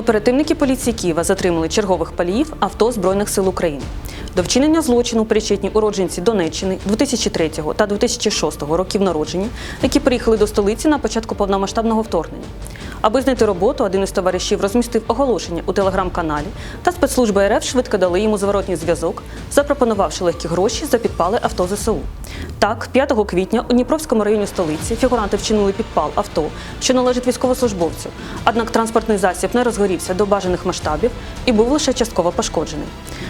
Оперативники поліції Києва затримали чергових паліїв авто Збройних сил України. До вчинення злочину причетні уродженці Донеччини 2003 та 2006 років народження, які приїхали до столиці на початку повномасштабного вторгнення. Аби знайти роботу, один із товаришів розмістив оголошення у телеграм-каналі, та спецслужби РФ швидко дали йому зворотній зв'язок, запропонувавши легкі гроші за підпали авто ЗСУ. Так, 5 квітня у Дніпровському районі столиці фігуранти вчинили підпал авто, що належить військовослужбовцю. Однак транспортний засіб не розгорівся до бажаних масштабів і був лише частково пошкоджений.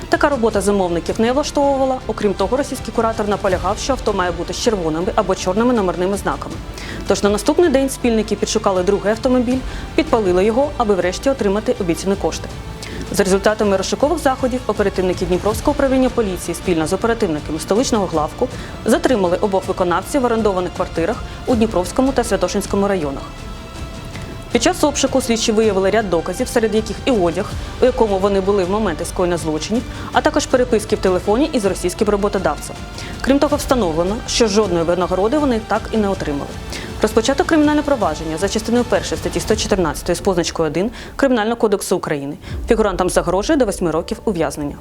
Така робота замовників не влаштовувала. Окрім того, російський куратор наполягав, що авто має бути з червоними або чорними номерними знаками. Тож на наступний день спільники підшукали другий автомобіль, підпалили його, аби врешті отримати обіцяні кошти. За результатами розшукових заходів оперативники Дніпровського управління поліції спільно з оперативниками столичного главку затримали обох виконавців в орендованих квартирах у Дніпровському та Святошинському районах. Під час обшуку слідчі виявили ряд доказів, серед яких і одяг, у якому вони були в моменти скоєння злочинів, а також переписки в телефоні із російським роботодавцем. Крім того, встановлено, що жодної винагороди вони так і не отримали. Розпочато кримінальне провадження за частиною 1 статті 114 з позначкою 1 Кримінального кодексу України. Фігурантам загрожує до 8 років ув'язнення.